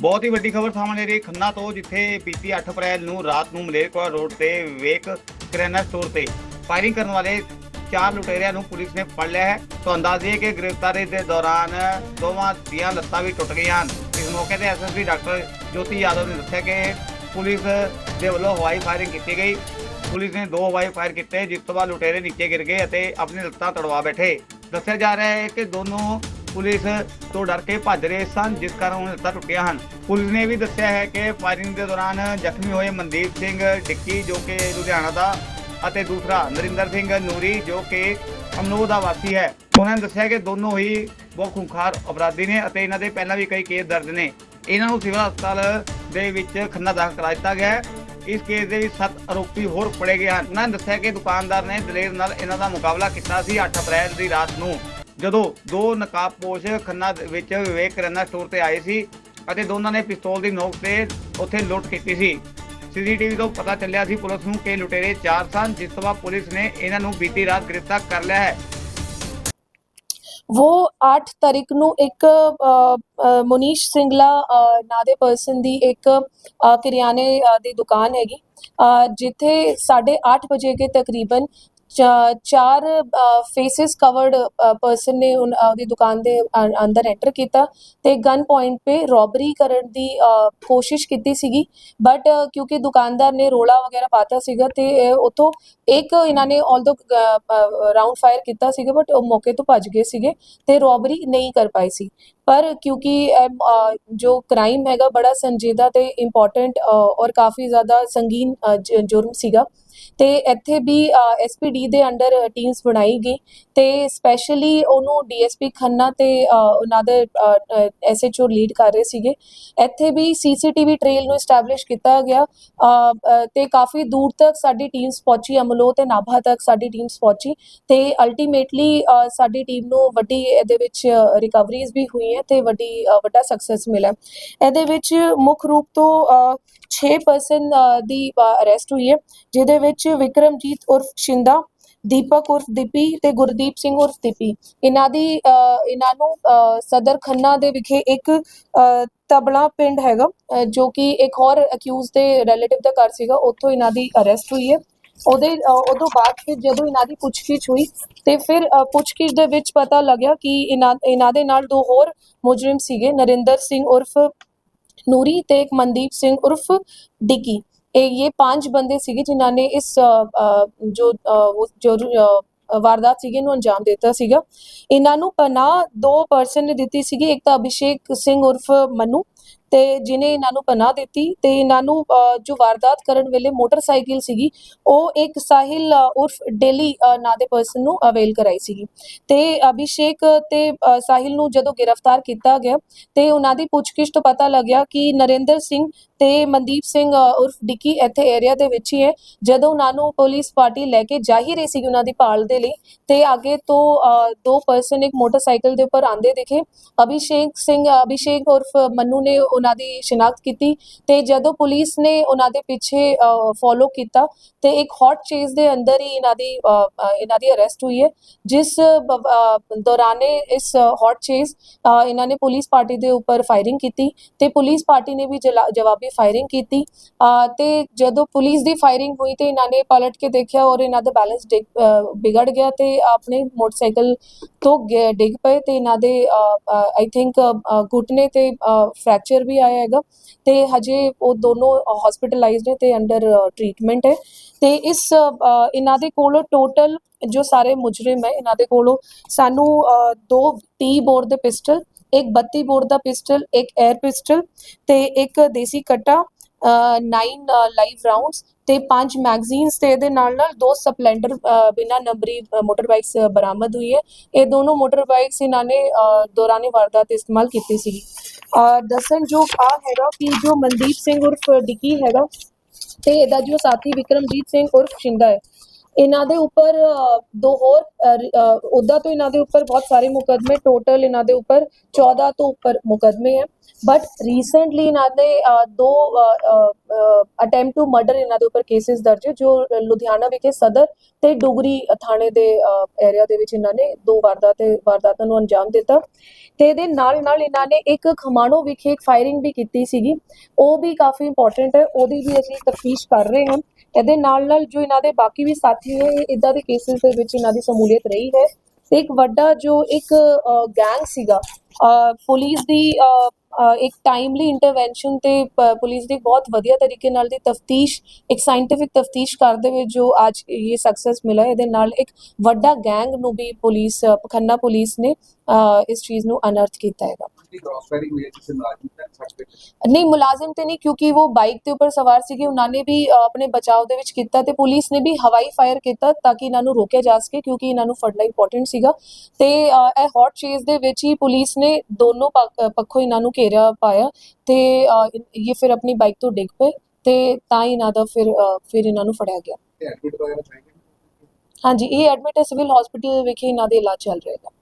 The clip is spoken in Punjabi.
ਬਹੁਤ ਹੀ ਵੱਡੀ ਖਬਰ ਸਾਹਮਣੇ ਆ ਰਹੀ ਹੈ। ਖੰਨਾ ਤੋਂ ਜਿੱਥੇ ਬੀਤੀ 8 ਅਪ੍ਰੈਲ ਨੂੰ ਰਾਤ ਨੂੰ ਮਲੇਰਕੋਟਲਾ ਰੋਡ ਤੇ ਵੇਕ ਕਰਿਆਨਾ ਸਟੋਰ ਤੇ ਫਾਇਰਿੰਗ ਕਰਨ ਵਾਲੇ ਚਾਰ ਲੁਟੇਰਿਆਂ ਨੂੰ ਪੁਲਿਸ ਨੇ ਫੜ ਲਿਆ ਹੈ। ਤੋਂ ਅੰਦਾਜ਼ੇ ਕਿ ਗ੍ਰਿਫਤਾਰੀ ਦੇ ਦੌਰਾਨ ਦੋਵਾਂ ਦੀਆਂ ਲੱਤਾਂ ਵੀ ਟੁੱਟ ਗਈਆਂ ਹਨ। ਇਸ ਮੌਕੇ ਤੇ ਐਸਐਸਪੀ ਡਾਕਟਰ ਜੋਤੀ ਯਾਦਵ ਨੇ ਦੱਸਿਆ ਕਿ ਪੁਲਿਸ ਦੇ ਵੱਲੋਂ ਹਵਾਈ ਫਾਇਰਿੰਗ ਕੀਤੀ ਗਈ। ਪੁਲਿਸ ਨੇ ਦੋ ਹਵਾਈ ਫਾਇਰ ਕੀਤੇ, ਜਿਸ ਤੋਂ ਬਾਅਦ ਲੁਟੇਰੇ ਨੀਚੇ ਗਿਰ ਗਏ ਅਤੇ ਆਪਣੀ ਲੱਤਾਂ ਤੜਵਾ ਬੈਠੇ। ਦੱਸਿਆ ਜਾ ਰਿਹਾ ਹੈ ਕਿ ਦੋਨੋਂ ਪੁਲਿਸ ਤੋਂ ਡਰ ਕੇ ਭੱਜ ਰਹੇ ਸਨ, ਜਿਸ ਕਾਰਨ ਉਹਨਾਂ ਲੱਤਾਂ ਟੁੱਟੀਆਂ ਹਨ। ਪੁਲਿਸ ਨੇ ਵੀ ਦੱਸਿਆ ਹੈ ਕਿ ਫਾਇਰਿੰਗ ਦੇ ਦੌਰਾਨ ਜ਼ਖਮੀ ਹੋਏ ਮਨਦੀਪ ਸਿੰਘ ਡਿੱਕੀ, ਜੋ ਕਿ ਲੁਧਿਆਣਾ ਦਾ, ਅਤੇ ਦੂਸਰਾ ਨਰਿੰਦਰ ਸਿੰਘ ਨੂਰੀ, ਜੋ ਕਿ ਅਮਨੋਹ ਦਾ ਵਾਸੀ ਹੈ। ਉਹਨਾਂ ਨੇ ਦੱਸਿਆ ਕਿ ਦੋਨੋਂ ਹੀ ਬਹੁਤ ਖੂੰਖਾਰ ਅਪਰਾਧੀ ਨੇ ਅਤੇ ਇਹਨਾਂ ਦੇ ਪਹਿਲਾਂ ਵੀ ਕਈ ਕੇਸ ਦਰਜ ਨੇ। ਇਹਨਾਂ ਨੂੰ ਸਿਵਲ ਹਸਪਤਾਲ ਦੇ ਵਿੱਚ ਖੰਨਾ ਦਾਖਲ ਕਰਾ ਦਿੱਤਾ ਗਿਆ ਹੈ। ਇਸ ਕੇਸ ਦੇ ਵਿੱਚ ਸੱਤ ਆਰੋਪੀ ਹੋਰ ਫੜੇ ਗਏ ਹਨ। ਉਹਨਾਂ ਨੇ ਦੱਸਿਆ ਕਿ ਦੁਕਾਨਦਾਰ ਨੇ ਦਲੇਰ ਨਾਲ ਇਹਨਾਂ ਦਾ ਮੁਕਾਬਲਾ ਕੀਤਾ ਸੀ 8 ਅਪ੍ਰੈਲ ਦੀ ਰਾਤ ਨੂੰ। ਜਦੋਂ ਦੋ ਨਕਾਬਪੋਸ਼ ਖੰਨਾ ਦੇ ਵਿੱਚ ਵਿਵੇਕ ਕਰਿਆਨਾ ਸਟੋਰ ਤੇ ਆਏ ਸੀ ਅਤੇ ਦੋਨਾਂ ਨੇ ਪਿਸਤੌਲ ਦੀ ਨੋਕ ਤੇ ਉੱਥੇ ਲੁੱਟ ਕੀਤੀ ਸੀ। ਸੀਸੀਟੀਵੀ ਤੋਂ ਪਤਾ ਚੱਲਿਆ ਸੀ ਪੁਲਿਸ ਨੂੰ ਕਿ ਲੁਟੇਰੇ ਚਾਰ ਸਨ ਜਿਸ ਤੋਂ ਬਾਅਦ ਪੁਲਿਸ ਨੇ ਇਹਨਾਂ ਨੂੰ ਬੀਤੀ ਰਾਤ ਗ੍ਰਿਫਤਾਰ ਕਰ ਲਿਆ ਹੈ। वो 8 ਤਾਰੀਖ ਨੂੰ ਇੱਕ ਮੁਨੀਸ਼ ਸਿੰਗਲਾ ਨਾਂ ਦੇ ਪਰਸਨ ਦੀ ਇੱਕ ਕਿਰਿਆਨੇ ਦੀ ਦੁਕਾਨ ਹੈਗੀ। ਅ, ਜਿੱਥੇ 8:30 ਵਜੇ ਕੇ ਤਕਰੀਬਨ ਚਾਰ ਫੇਸਿਸ ਕਵਰਡ ਪਰਸਨ ਨੇ ਉਨ- ਅ, ਉਹਦੀ ਦੁਕਾਨ ਦੇ ਅੰਦਰ ਐਂਟਰ ਕੀਤਾ ਤੇ ਗਨ ਪੁਆਇੰਟ ਤੇ ਰੋਬਰੀ ਕਰਨ ਦੀ ਕੋਸ਼ਿਸ਼ ਕੀਤੀ ਸੀਗੀ। ਬਟ ਕਿਉਂਕਿ ਦੁਕਾਨਦਾਰ ਨੇ ਰੋਲਾ ਵਗੈਰਾ ਪਾਤਾ ਸੀਗਾ ਤੇ ਇਹ ਉੱਥੋਂ ਇੱਕ ਇਹਨਾਂ ਨੇ ਆਲਦੋ ਰਾਉਂਡ ਫਾਇਰ ਕੀਤਾ ਸੀਗਾ ਬਟ ਉਹ ਮੌਕੇ ਤੋਂ ਭੱਜ ਗਏ ਸੀਗੇ ਤੇ ਰੋਬਰੀ ਨਹੀਂ ਕਰ ਪਾਈ ਸੀ। ਪਰ ਕਿਉਂਕਿ ਜੋ ਕ੍ਰਾਈਮ ਹੈਗਾ ਬੜਾ ਸੰਜੀਦਾ ਤੇ ਇੰਪੋਰਟੈਂਟ ਔਰ ਕਾਫੀ ਜ਼ਿਆਦਾ ਸੰਗੀਨ ਜੁਰਮ ਸੀਗਾ। ਤੇ ਇੱਥੇ ਵੀ ਐਸਪੀਡੀ ਦੇ ਅੰਡਰ ਟੀਮਸ ਬਣਾਈ ਗਈ ਤੇ ਸਪੈਸ਼ਲੀ ਉਹਨੂੰ ਡੀਐਸਪੀ ਖੰਨਾ ਤੇ ਉਹਨਾਂ ਦੇ ਐਸਐਚਓ ਲੀਡ ਕਰ ਰਹੇ ਸੀਗੇ। ਇੱਥੇ ਵੀ ਸੀਸੀਟੀਵੀ ਟ੍ਰੇਲ ਨੂੰ ਐਸਟੈਬਲਿਸ਼ ਕੀਤਾ ਗਿਆ। ਅ, ਤੇ ਕਾਫੀ ਦੂਰ ਤੱਕ ਸਾਡੀ ਟੀਮਸ ਪਹੁੰਚੀ ਅਮਲੋ ਤੇ ਨਾਭਾ ਤੱਕ ਸਾਡੀ ਟੀਮਸ ਪਹੁੰਚੀ ਤੇ ਅਲਟੀਮੇਟਲੀ ਸਾਡੀ ਟੀਮ ਨੂੰ ਵੱਡੀ ਇਹਦੇ ਵਿੱਚ ਰਿਕਵਰੀਜ਼ ਵੀ ਹੋਈਆਂ ਤੇ ਵੱਡੀ ਵੱਡਾ ਸਕਸੈਸ ਮਿਲਿਆ। ਇਹਦੇ ਵਿੱਚ ਮੁੱਖ ਰੂਪ ਤੋਂ 6 ਪਰਸਨ ਦੀ ਅਰੈਸਟ ਹੋਈ ਹੈ ਜਿਹਦੇ ਵਿੱਚ ਵਿਕਰਮਜੀਤ ਉਰਫ ਸ਼ਿੰਦਾ ਦੀਪਕ ਉਰਫ ਦੀਪੀ ਤੇ ਗੁਰਦੀਪ ਸਿੰਘ ਉਰਫ ਦੀਪੀ। ਇਹਨਾਂ ਦੀ ਇਹਨਾਂ ਨੂੰ ਸਦਰ ਖੰਨਾ ਦੇ ਵਿਖੇ ਇੱਕ ਤਬਲਾ ਪਿੰਡ ਹੈਗਾ ਜੋ ਕਿ ਇੱਕ ਹੋਰ ਅਕਿਊਜ਼ ਦੇ ਰਿਲੇਟਿਵ ਦਾ ਘਰ ਸੀਗਾ ਉੱਥੋਂ ਇਹਨਾਂ ਦੀ ਅਰੈਸਟ ਹੋਈ ਹੈ। ਉਹਦੇ ਅ, ਉਦੋਂ ਬਾਅਦ ਫਿਰ ਜਦੋਂ ਇਹਨਾਂ ਦੀ ਪੁੱਛਗਿੱਛ ਹੋਈ ਤੇ ਫਿਰ ਪੁੱਛਗਿੱਛ ਦੇ ਵਿੱਚ ਪਤਾ ਲੱਗਿਆ ਕਿ ਇਹਨਾਂ ਇਹਨਾਂ ਦੇ ਨਾਲ ਦੋ ਹੋਰ ਮੁਜਰਮ ਸੀਗੇ ਨਰਿੰਦਰ ਸਿੰਘ ਉਰਫ ਨੂਰੀ ਤੇ ਇੱਕ ਮਨਦੀਪ ਸਿੰਘ ਉਰਫ ਡਿੱਗੀ। ਇਹ ਪੰਜ ਬੰਦੇ ਸੀਗੇ ਜਿਨ੍ਹਾਂ ਨੇ ਇਸ ਜੋ ਜੋ ਵਾਰਦਾਤ ਸੀਗੇ ਨੂੰ ਅੰਜਾਮ ਦਿੱਤਾ ਸੀਗਾ। ਇਹਨਾਂ ਨੂੰ ਪਨਾਹ ਦੋ ਪਰਸਨ ਨੇ ਦਿੱਤੀ ਸੀਗੀ ਇੱਕ ਤਾਂ ਅਭਿਸ਼ੇਕ ਸਿੰਘ ਉਰਫ ਮਨੂ ਤੇ ਜਿਨੇ ਇਹਨਾਂ ਨੂੰ ਪਨਾਹ ਦਿੱਤੀ ਤੇ ਇਹਨਾਂ ਨੂੰ ਜੋ ਵਾਰਦਾਤ ਕਰਨ ਵੇਲੇ ਮੋਟਰਸਾਈਕਲ ਸੀਗੀ ਉਹ ਇੱਕ ਸਾਹਿਲ ਉਰਫ ਡੇਲੀ ਅ, ਨਾਂ ਦੇ ਪਰਸਨ ਨੂੰ ਅਵੇਲ ਕਰਾਈ ਸੀਗੀ। ਤੇ ਅਭਿਸ਼ੇਕ ਤੇ ਸਾਹਿਲ ਨੂੰ ਜਦੋਂ ਗ੍ਰਿਫਤਾਰ ਕੀਤਾ ਗਿਆ ਤੇ ਉਹਨਾਂ ਦੀ ਪੁੱਛਗਿੱਛ ਤੋਂ ਪਤਾ ਲੱਗਿਆ ਕਿ ਨਰਿੰਦਰ ਸਿੰਘ ਤੇ ਮਨਦੀਪ ਸਿੰਘ ਉਰਫ ਡਿੱਕੀ ਇੱਥੇ ਏਰੀਆ ਦੇ ਵਿੱਚ ਹੀ ਹੈ। ਜਦੋਂ ਉਹਨਾਂ ਨੂੰ ਪੁਲਿਸ ਪਾਰਟੀ ਲੈ ਕੇ ਜਾ ਹੀ ਰਹੀ ਸੀ ਉਹਨਾਂ ਦੀ ਭਾਲ ਦੇ ਲਈ, ਤੇ ਅੱਗੇ ਤੋਂ ਦੋ ਪਰਸਨ ਇੱਕ ਮੋਟਰਸਾਈਕਲ ਦੇ ਉੱਪਰ ਆਂਦੇ ਦਿਖੇ। ਅਭਿਸ਼ੇਕ ਸਿੰਘ, ਅਭਿਸ਼ੇਕ ਉਰਫ ਮੰਨੂ ਨੇ ਉਹਨਾਂ ਦੀ ਸ਼ਨਾਖਤ ਕੀਤੀ ਤੇ ਜਦੋਂ ਪੁਲਿਸ ਨੇ ਉਹਨਾਂ ਦੇ ਪਿੱਛੇ ਫੋਲੋ ਕੀਤਾ, ਤੇ ਇੱਕ ਹੌਟ ਚੇਸ ਦੇ ਅੰਦਰ ਹੀ ਇਹਨਾਂ ਦੀ ਇਹਨਾਂ ਦੀ ਅਰੈਸਟ ਹੋਈ ਹੈ। ਜਿਸ ਬ- ਦੌਰਾਨੇ ਇਸ ਹੌਟ ਚੇਸ ਇਹਨਾਂ ਨੇ ਪੁਲਿਸ ਪਾਰਟੀ ਦੇ ਉੱਪਰ ਫਾਇਰਿੰਗ ਕੀਤੀ ਤੇ ਪੁਲਿਸ ਪਾਰਟੀ ਨੇ ਵੀ ਜਲਾ- ਜਵਾਬੀ ਫਾਇਰਿੰਗ ਕੀਤੀ। ਤੇ ਜਦੋਂ ਪੁਲਿਸ ਦੀ ਫਾਇਰਿੰਗ ਹੋਈ ਤੇ ਇਹਨਾਂ ਨੇ ਪਲਟ ਕੇ ਦੇਖਿਆ ਔਰ ਇਹਨਾਂ ਦਾ ਬੈਲੈਂਸ ਵਿਗੜ ਗਿਆ ਤੇ ਆਪਣੇ ਮੋਟਰਸਾਈਕਲ ਤੋਂ ਡਿੱਗ ਪਏ ਤੇ ਇਹਨਾਂ ਦੇ ਆਈ ਥਿੰਕ ਘੁਟਨੇ ਤੇ ਫ੍ਰੈਕਚਰ ਵੀ ਆਇਆ ਹੈਗਾ। ਤੇ ਹਜੇ ਉਹ ਦੋਨੋਂ ਹਸਪੀਟਲਾਈਜ਼ਡ ਨੇ ਤੇ ਅੰਡਰ ਟ੍ਰੀਟਮੈਂਟ ਹੈ। ਤੇ ਇਸ ਇਹਨਾਂ ਦੇ ਕੋਲੋਂ ਟੋਟਲ ਜੋ ਸਾਰੇ ਮੁਜਰਮ ਹੈ, ਇਹਨਾਂ ਦੇ ਕੋਲੋਂ ਸਾਨੂੰ ਦੋ ਟੀ ਬੋਰ ਦੇ ਪਿਸਟਲ ਇੱਕ 32 ਬੋਰ ਦਾ ਪਿਸਟਲ ਇੱਕ 에ਅਰ ਪਿਸਟਲ ਤੇ ਇੱਕ ਦੇਸੀ ਕਟਾ 9 ਲਾਈਵ ਰਾਉਂਡਸ ਤੇ ਪੰਜ ਮੈਗਜ਼ੀਨਸ ਤੇ ਇਹਦੇ ਨਾਲ ਨਾਲ ਦੋ ਸਪਲੈਂਡਰ ਬਿਨਾ ਨੰਬਰੀ ਮੋਟਰ ਬਾਈਕਸ ਬਰਾਮਦ ਹੋਈ ਹੈ ਇਹ ਦੋਨੋਂ ਮੋਟਰ ਬਾਈਕਸ ਇਹਨਾਂ ਨੇ ਅ, ਦੌਰਾਨੇ ਵਾਰਦਾਤ ਇਸਤੇਮਾਲ ਕੀਤੀ ਸੀਗੀ ਦੱਸਣ ਜੋ ਆ ਹੈਗਾ ਕਿ ਜੋ ਮਨਦੀਪ ਸਿੰਘ ਉਰਫ ਡਿੱਕੀ ਹੈਗਾ ਤੇ ਇਹਦਾ ਜੋ ਸਾਥੀ ਵਿਕਰਮਜੀਤ ਸਿੰਘ ਉਰਫ ਸ਼ਿੰਦਾ ਹੈ ਇਹਨਾਂ ਦੇ ਉੱਪਰ ਦੋ ਹੋਰ ਉਹਦਾ ਤੋਂ ਇਹਨਾਂ ਦੇ ਉੱਪਰ ਬਹੁਤ ਸਾਰੇ ਮੁਕਦਮੇ ਟੋਟਲ ਇਹਨਾਂ ਦੇ ਉੱਪਰ 14 ਤੋਂ ਉੱਪਰ ਮੁਕਦਮੇ ਹੈ। ਬਟ ਰੀਸੈਂਟਲੀ ਇਹਨਾਂ ਦੇ ਦੋ ਅਟੈਂਪਟ ਟੂ ਮਰਡਰ ਇਹਨਾਂ ਦੇ ਉੱਪਰ ਕੇਸਿਸ ਦਰਜ ਹੈ ਜੋ ਲੁਧਿਆਣਾ ਵਿਖੇ ਸਦਰ ਤੇ ਡੁਗਰੀ ਥਾਣੇ ਦੇ ਏਰੀਆ ਦੇ ਵਿੱਚ ਇਹਨਾਂ ਨੇ ਦੋ ਵਾਰਦਾਤ ਵਾਰਦਾਤਾਂ ਨੂੰ ਅੰਜਾਮ ਦਿੱਤਾ ਤੇ ਇਹਦੇ ਨਾਲ ਨਾਲ ਇਹਨਾਂ ਨੇ ਇੱਕ ਖਮਾਣੋ ਵਿਖੇ ਇੱਕ ਫਾਇਰਿੰਗ ਵੀ ਕੀਤੀ ਸੀਗੀ ਉਹ ਵੀ ਕਾਫੀ ਇੰਪੋਰਟੈਂਟ ਹੈ ਉਹਦੀ ਵੀ ਅਸੀਂ ਤਫਤੀਸ਼ ਕਰ ਰਹੇ ਹਾਂ ਇਹਦੇ ਨਾਲ ਨਾਲ ਜੋ ਇਹਨਾਂ ਦੇ ਬਾਕੀ ਵੀ ਸਾਥੀ ਹੈ ਇਦਾਂ ਦੇ ਕੇਸਿਸ ਦੇ ਵਿੱਚ ਇਹਨਾਂ ਦੀ ਸਮੂਲੀਅਤ ਰਹੀ ਹੈ ਤੇ ਇੱਕ ਵੱਡਾ ਜੋ ਇੱਕ ਗੈਂਗ ਸੀਗਾ ਪੁਲਿਸ ਦੀ ਇੱਕ ਟਾਈਮਲੀ ਇੰਟਰਵੈਂਸ਼ਨ ਤੇ, ਪ- ਪੁਲਿਸ ਦੀ ਬਹੁਤ ਵਧੀਆ ਤਰੀਕੇ ਨਾਲ ਦੀ ਤਫਤੀਸ਼, ਇੱਕ ਸਾਇੰਟਿਫਿਕ ਤਫਤੀਸ਼ ਕਰਦੇ ਹੋਏ ਜੋ ਅੱਜ ਇਹ ਸਕਸੈਸ ਮਿਲਾ ਇਹਦੇ ਨਾਲ ਇੱਕ ਵੱਡਾ ਗੈਂਗ ਨੂੰ ਵੀ ਪੁਲਿਸ ਖੰਨਾ ਪੁਲਿਸ ਨੇ ਇਸ ਚੀਜ਼ ਨੂੰ ਅਨਰਥ ਕੀਤਾ ਹੈਗਾ। ਦੀ ਕ੍ਰਾਸ ਫਾਇਰਿੰਗ ਹੋਈ ਹੈ ਕਿਸੇ ਮੁਲਾਜ਼ਮ ਦਾ ਸੱਟ ਨਹੀਂ ਮੁਲਾਜ਼ਮ ਤੇ ਨਹੀਂ ਕਿਉਂਕਿ ਉਹ ਬਾਈਕ ਦੇ ਉੱਪਰ ਸਵਾਰ ਸੀਗੇ ਉਹਨਾਂ ਨੇ ਵੀ ਆਪਣੇ ਬਚਾਅ ਦੇ ਵਿੱਚ ਕੀਤਾ ਤੇ ਪੁਲਿਸ ਨੇ ਵੀ ਹਵਾਈ ਫਾਇਰ ਕੀਤਾ ਤਾਂ ਕਿ ਇਹਨਾਂ ਨੂੰ ਰੋਕਿਆ ਜਾ ਸਕੇ ਕਿਉਂਕਿ ਇਹਨਾਂ ਨੂੰ ਫੜਨਾ ਇੰਪੋਰਟੈਂਟ ਸੀਗਾ। ਤੇ ਇਹ ਹੌਟ ਚੇਸ ਦੇ ਵਿੱਚ ਹੀ ਪੁਲਿਸ ਨੇ ਦੋਨੋਂ ਪੱਖ- ਇਹਨਾਂ ਨੂੰ ਘੇਰਿਆ ਪਾਇਆ ਤੇ ਇਹ ਫਿਰ ਆਪਣੀ ਬਾਈਕ ਤੋਂ ਡਿੱਗ ਪਏ ਤੇ ਤਾਂ ਹੀ ਇਹਨਾਂ ਦਾ ਫਿਰ ਫਿਰ ਇਹਨਾਂ ਨੂੰ ਫੜਿਆ ਗਿਆ। ਹਾਂਜੀ ਇਹ ਐਡਮਿਟ ਹੈ ਸਿਵਲ ਹਸਪੀਟਲ ਵਿਖੇ ਇਹਨਾਂ ਦੇ ਇਲਾਜ ਚੱਲ ਰਿਹਾ ਹੈ।